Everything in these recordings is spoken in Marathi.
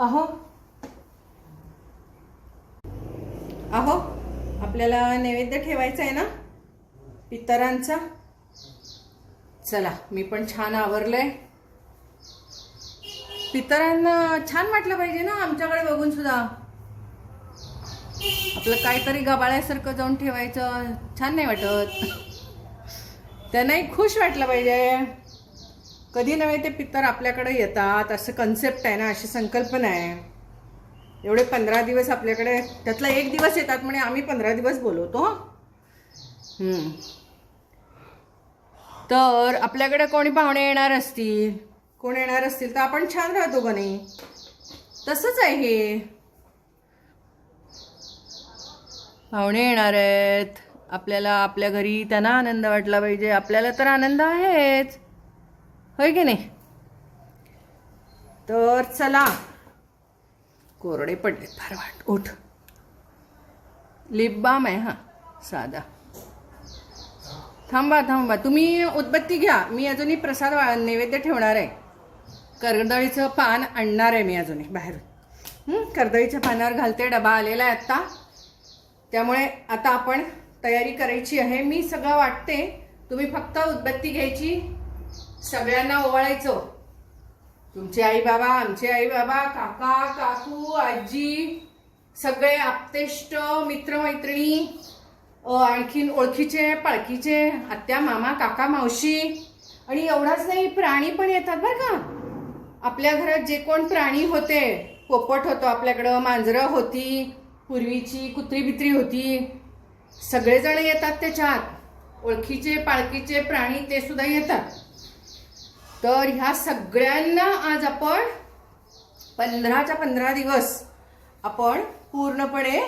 अहो. अहो आपल्याला नैवेद्य ठेवायचा आहे ना? पितरांचा? चला मी पण छान आवरलंय. पितरांना छान वाटलं पाहिजे ना आमच्याकडे बघून सुद्धा. आपलं काहीतरी गबाळ्यासारखं जाऊन ठेवायचं छान नाही वाटत. त्यांनाही खुश वाटलं पाहिजे. कधी नव्हे ते पितर आपल्याकडे येतात असं कन्सेप्ट आहे ना अशी संकल्पना आहे. एवढे पंधरा दिवस आपल्याकडे त्यातला एक दिवस येतात म्हणे आम्ही पंधरा दिवस बोलवतो तर आपल्याकडे कोणी पाहुणे येणार असतील? कोण येणार असतील? तर आपण छान राहतो का नाही तसंच आहे हे. पाहुणे येणार आहेत. आपल्याला आपल्या घरी त्यांना आनंद वाटला पाहिजे. आपल्याला तर आनंद आहेच. होय की नाही? तर चला. कोरडे पडलेत. फार वाट. उठ. लिप बाम आहे हा. साधा. थांबा थांबा. तुम्ही उदबत्ती घ्या. मी अजूनही प्रसाद नैवेद्य ठेवणार आहे. कर्दळीचं पान आणणार आहे मी अजूनही बाहेरून. कर्दळीच्या पानावर घालते. डबा आलेला आहे आत्ता. त्यामुळे आता आपण तयारी करायची आहे. मी सगळं वाटते. तुम्ही फक्त उदबत्ती घ्यायची. सगळ्यांना ओवाळायचो. तुमचे आई बाबा आमचे आई बाबा काका काकू आजी सगळे आपतेष्ट मित्रमैत्रिणी आणखीन ओळखीचे पाळखीचे आत्या मामा काका मावशी. आणि एवढाच नाही प्राणी पण येतात बरं का. आपल्या घरात जे कोण प्राणी होते पोपट होतो आपल्याकडं मांजरं होती पूर्वीची कुत्री बित्री होती. सगळेजण येतात त्याच्यात. ओळखीचे पाळखीचे प्राणी ते सुद्धा येतात. तर ह्या सगळ्यांना आज आपण पंधराच्या पंधरा दिवस आपण पूर्णपणे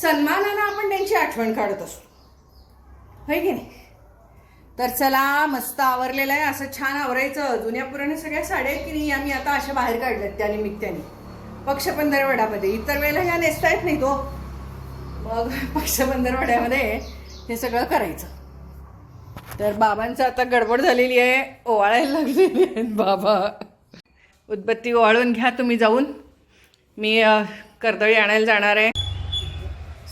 सन्मानानं आपण त्यांची आठवण काढत असतो. होय की नाही? तर चला मस्त आवरलेलं आहे असं छान आवरायचं. जुन्या पुराणे सगळ्या साड्या की नाही आम्ही आता अशा बाहेर काढल्यात त्या निमित्ताने. पक्षपंधरवड्यामध्ये. इतर वेळेला ह्या नेसता येत नाही तो हो. मग पक्ष पंधरवड्यामध्ये हे सगळं करायचं. तर बाबांचं आता गडबड झालेली आहे ओवाळायला लागलेली आहेत बाबा. उदबत्ती ओवाळून घ्या तुम्ही जाऊन. मी कर्दळी आणायला जाणार आहे.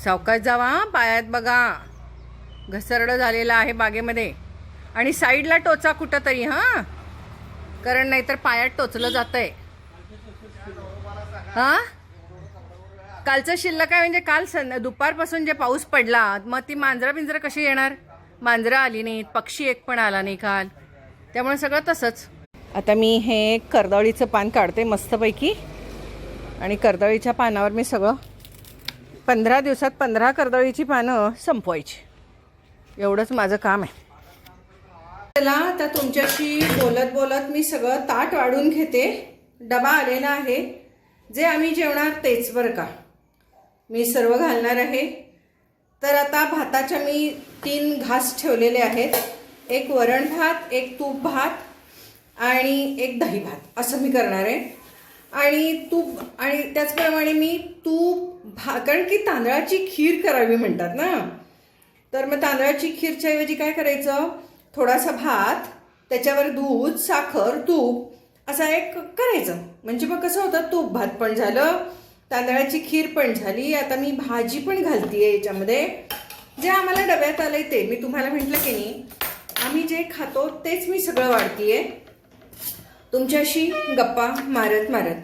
सावकाश जावा पायात बघा. घसरडं झालेलं आहे बागेमध्ये. आणि साईडला टोचा कुठं तरी हां? कारण नाहीतर पायात टोचलं जात आहे हां? कालचं शिल्लक आहे म्हणजे काल सं दुपारपासून जे पाऊस पडला मग ती मांजरं बिंजरं कशी येणार? मांजरं आली नाहीत पक्षी एक पण आला नाही काल. त्यामुळे सगळं तसंच. आता मी हे कर्दळीचं पान काढते मस्तपैकी. आणि कर्दळीच्या पानावर मी सगळं पंधरा दिवसात पंधरा कर्दळीची पानं संपवायची. एवढंच माझं काम आहे. चला आता तुमच्याशी बोलत बोलत मी सगळं ताट वाढून घेते. डबा आलेला आहे. जे आम्ही जेवणार तेच बरं का. मी सर्व घालणार आहे. तर आता भाताच्या मी तीन घास ठेवलेले आहेत. एक वरण भात एक तूप भात आणि एक दही भात. असं मी करणार आहे. आणि तूप आणि त्याचप्रमाणे मी तूप भा कारण की तांदळाची खीर करावी म्हणतात ना. तर मग तांदळाची खीरच्या ऐवजी काय करायचं? थोडासा भात त्याच्यावर दूध साखर तूप असा एक करायचं. म्हणजे मग कसं होतं? तूप भात पण झालं तांदळाची खीर पण झाली. आता मी भाजी पण घालतीये याच्यामध्ये. जे आम्हाला डब्यात आलंय ते मी तुम्हाला म्हटलं की नाही आम्ही जे खातो तेच मी सगळं वाढतीये. तुमच्याशी गप्पा मारत मारत.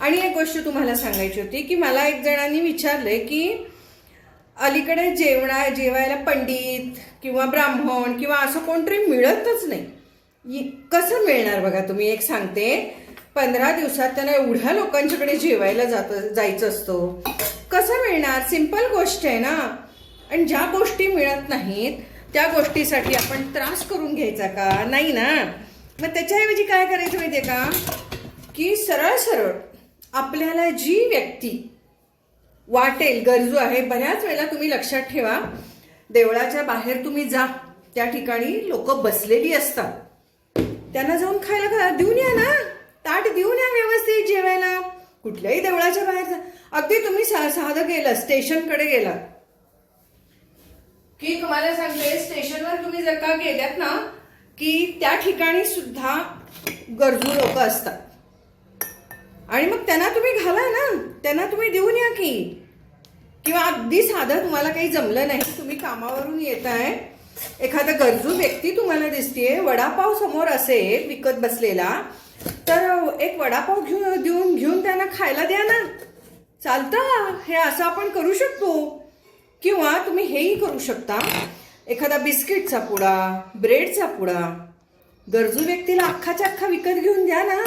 आणि एक गोष्ट तुम्हाला सांगायची होती की मला एक जणांनी विचारलंय की अलीकडे जेवणा जेवायला पंडित किंवा ब्राह्मण किंवा असं कोणतरी मिळतच नाही. कसं मिळणार बघा तुम्ही? एक सांगते. पंधरा दिवसात त्यांना एवढ्या लोकांच्याकडे जेवायला जात जायचं असतो. कसं मिळणार? सिंपल गोष्ट आहे ना. आणि ज्या गोष्टी मिळत नाहीत त्या गोष्टीसाठी आपण त्रास करून घ्यायचा का? नाही ना? मग त्याच्याऐवजी काय करायचं माहितीये का? की सरळ सरळ आपल्याला जी व्यक्ती वाटेल गरजू आहे बऱ्याच वेळेला तुम्ही लक्षात ठेवा देवळाच्या बाहेर तुम्ही जा. त्या ठिकाणी लोक बसलेली असतात. त्यांना जाऊन खायला खा देऊन या ना. ताट देऊन या व्यवस्थित जेवायला. कुठल्याही देवळाच्या बाहेर जा. अगदी तुम्ही सा- साधं गेलं स्टेशनकडे गेलात. की तुम्हाला सांगते स्टेशनवर तुम्ही जर का गेल्यात ना की त्या ठिकाणी सुद्धा गरजू लोक असतात. आणि मग त्यांना तुम्ही घाला ना त्यांना तुम्ही देऊन या की. किंवा अगदी साधं तुम्हाला काही जमलं नाही तुम्ही कामावरून येत आहे एखादा गरजू व्यक्ती तुम्हाला दिसतीये वडापाव समोर असेल विकत बसलेला तर एक वडापाव घेऊन देऊन घेऊन त्यांना खायला द्या ना. चालतं हे असं आपण करू शकतो. किंवा तुम्ही हेही करू शकता. एखादा बिस्किटचा पुडा ब्रेडचा पुडा. गरजू व्यक्तीला अख्खाच्या अख्खा विकत घेऊन द्या ना.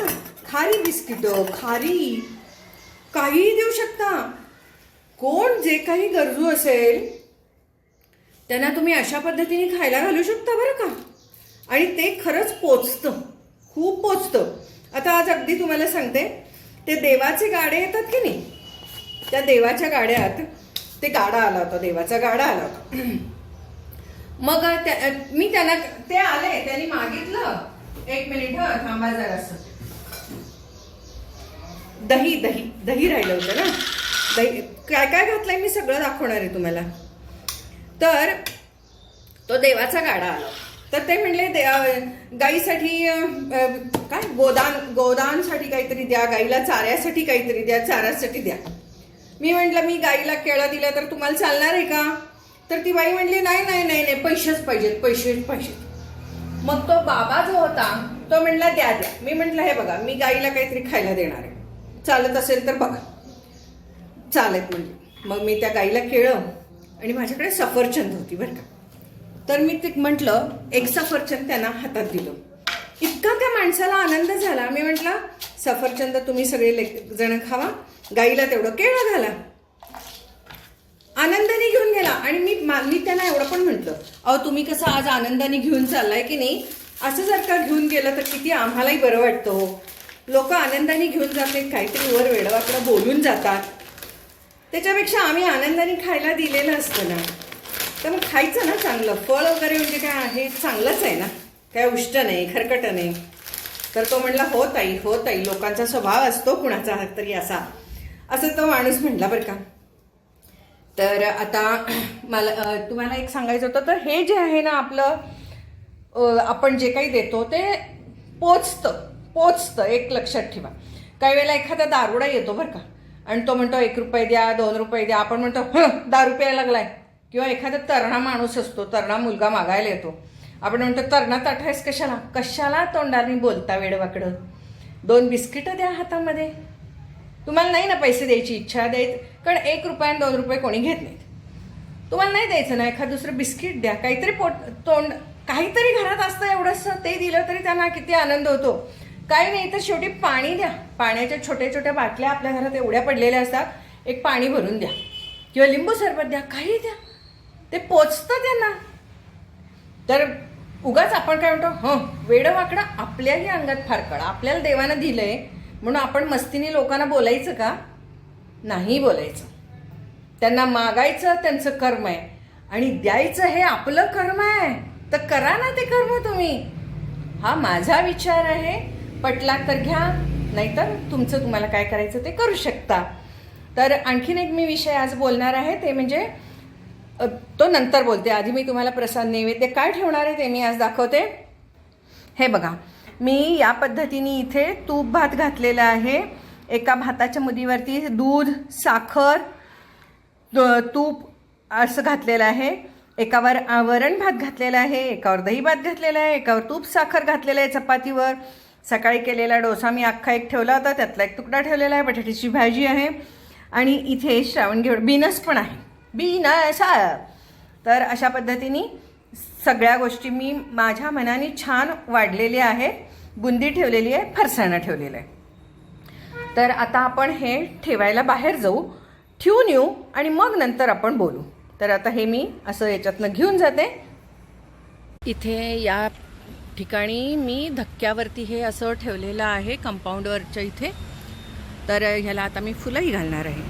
खारी बिस्किटं खारी. काहीही देऊ शकता. कोण जे काही गरजू असेल त्यांना तुम्ही अशा पद्धतीने खायला घालू शकता बरं का. आणि ते खरंच पोचतं. खूप पोचतं. आता आज अगदी तुम्हाला सांगते ते देवाचे गाडे येतात की नाही? त्या देवाच्या गाड्यात ते गाडा आला होता देवाचा गाडा आला होता. मग त्या- मी त्यांना ते आले त्यांनी मागितलं. एक मिनिट हा थांबा जरासं. दही दही दही राहिलं होतं ना? दही काय काय घातलंय? मी सगळं दाखवणार आहे तुम्हाला. तर तो देवाचा गाडा आला तर ते म्हणले दे- गाईसाठी काय? गोदान गोदानसाठी काहीतरी द्या गाईला चाऱ्यासाठी काहीतरी द्या चाऱ्यासाठी द्या. मी म्हटलं मी गाईला केळा दिलं तर तुम्हाला चालणार आहे का? तर ती बाई म्हणली नाही नाही नाही नाही पैसेच पाहिजेत पैसेच पाहिजेत. मग तो बाबा जो होता तो म्हणला द्या द्या. मी म्हटलं हे बघा मी गाईला काहीतरी खायला देणार आहे. चालत असेल तर बघा. चालत म्हणजे मग मी त्या गाईला केळं आणि माझ्याकडे सफरचंद होती बरं का. तर मी ते म्हटलं एक सफरचंद त्यांना हातात दिलं. इतका त्या माणसाला आनंद झाला. मी म्हटलं सफरचंद तुम्ही सगळे लेक- जण खावा. गाईला तेवढं केळं घाला. आनंदाने घेऊन गेला. आणि मी मी त्यांना एवढं पण म्हटलं अहो तुम्ही कसं आज आनंदाने घेऊन चाललाय की नाही? असं जर का घेऊन गेलं तर किती आम्हालाही बरं वाटतं हो. लोक आनंदाने घेऊन जाते काहीतरी वर वेडवाकडं बोलून जातात. त्याच्यापेक्षा आम्ही आनंदाने खायला दिलेलं असतं ना. तर मग खायचं ना चांगलं. फळ वगैरे म्हणजे काय आहे? चांगलंच आहे ना. काय उष्ट नाही खरकट नाही. तर तो म्हणला हो ताई हो ताई लोकांचा स्वभाव असतो कुणाचा तरी असा. असं तो माणूस म्हणला बरं का. तर आता मला तुम्हाला एक सांगायचं होतं तर हे जे आहे ना आपलं आपण जे काही देतो ते पोचतं पोचतं एक लक्षात ठेवा. काही वेळेला एखादा दारुडा येतो बरं का आणि तो म्हणतो एक रुपये द्या दोन रुपये द्या. आपण म्हणतो हं दारू प्यायला लागलाय. किंवा एखादा तरणा माणूस असतो तरणा मुलगा मागायला येतो. आपण म्हणतो तरणा ताठायस कशाला? कशाला तोंडाने बोलता वेडवाकडं? दोन बिस्किटं द्या हातामध्ये. तुम्हाला नाही ना पैसे द्यायची इच्छा द्यायची कारण एक रुपया दोन रुपये कोणी घेत नाहीत. तुम्हाला नाही द्यायचं ना एखाद दुसरं बिस्किट द्या काहीतरी पोट तोंड काहीतरी घरात असतं एवढंसं ते दिलं तरी त्यांना किती आनंद होतो. काही नाही तर शेवटी पाणी द्या. पाण्याच्या छोट्या छोट्या बाटल्या आपल्या घरात एवढ्या पडलेल्या असतात एक पाणी भरून द्या. किंवा लिंबू सरबत द्या काही द्या. ते पोचतं त्यांना. तर उगाच आपण काय म्हणतो हं वेडं वाकडं आपल्याही अंगात फार कळा. आपल्याला देवानं दिलं आहे म्हणून आपण मस्तीने लोकांना बोलायचं का? नाही बोलायचं. त्यांना मागायचं त्यांचं कर्म आहे. आणि द्यायचं हे आपलं कर्म आहे. तर करा ना ते कर्म तुम्ही. हा माझा विचार आहे. पटला तर घ्या. नाहीतर तुमचं तुम्हाला काय करायचं ते करू शकता. तर आणखीन एक मी विषय आज बोलणार आहे. ते म्हणजे तो नंतर बोलते. आधी मी तुम्हाला प्रसाद नैवेद्य काय ठेवणार आहे ते मी आज दाखवते. हे बघा. मी या पद्धतीने इथे तूप भात घातलेला आहे. एका भाताच्या मुदीवरती दूध साखर तूप असं घातलेलं आहे. एकावर वरण भात घातलेला आहे एकावर दही भात घातलेला आहे एकावर तूप साखर घातलेलं आहे चपातीवर. सकाळी केलेला डोसा मी अख्खा एक ठेवला होता त्यातला एक तुकडा ठेवलेला आहे बटाट्याची भाजी आहे. आणि इथे श्रावण घेऊन बिनस पण आहे. बिनस! तर अशा पद्धतीने सगळ्या गोष्टी मी माझ्या मनाने छान वाढलेल्या आहे बुंदी ठेवलेली आहे फरसाणं ठेवलेलं आहे. तर आता आपण हे ठेवायला बाहेर जाऊ ठेवून येऊ आणि मग नंतर आपण बोलू. तर आता हे मी असं याच्यातनं घेऊन जाते. इथे या ठिकाणी मी धक्क्यावरती हे असं ठेवलेलं आहे कंपाऊंडवरच्या इथे. तर ह्याला आता मी फुलंही घालणार आहे.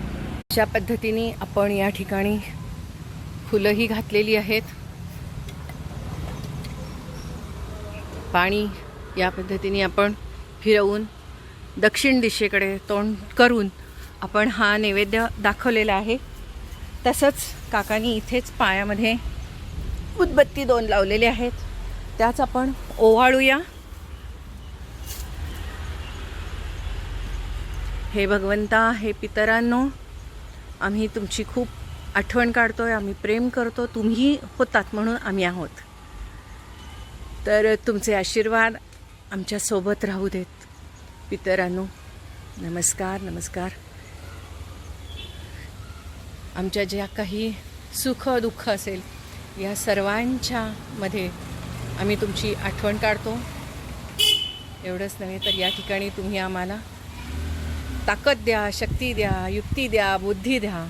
अशा पद्धतीने आपण या ठिकाणी फुलंही घातलेली आहेत. पाणी या पद्धतीने आपण फिरवून दक्षिण दिशेकडे तोंड करून आपण हा नैवेद्य दाखवलेला आहे. तसंच काकानी इथेच पायामध्ये उदबत्ती दोन लावलेले आहेत. त्याच आपण ओवाळूया. हे भगवंता हे पितरांनो आम्ही तुमची खूप आठवण काढतोय आम्ही प्रेम करतो तुम्ही होतात म्हणून आम्ही आहोत. तर तुमचे आशीर्वाद आमच्यासोबत राहू देत. पितरांनो नमस्कार नमस्कार. आमच्या ज्या काही सुख दुःख असेल या सर्वांच्या मध्ये आम्ही तुमची आठवण काढतो. एवढंच नव्हे तर या ठिकाणी तुम्ही आम्हाला ताकद द्या शक्ती द्या युक्ती द्या बुद्धी द्या.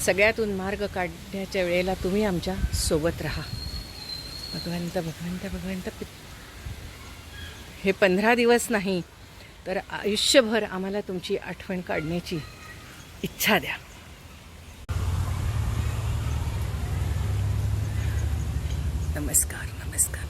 सगळ्यातून मार्ग काढण्याच्या वेळेला तुम्ही आमच्यासोबत राहा. भगवंत भगवंत भगवंत पि- हे पंधरा दिवस नाही तर आयुष्यभर आम्हाला तुमची आठवण काढण्याची इच्छा द्या. नमस्कार नमस्कार.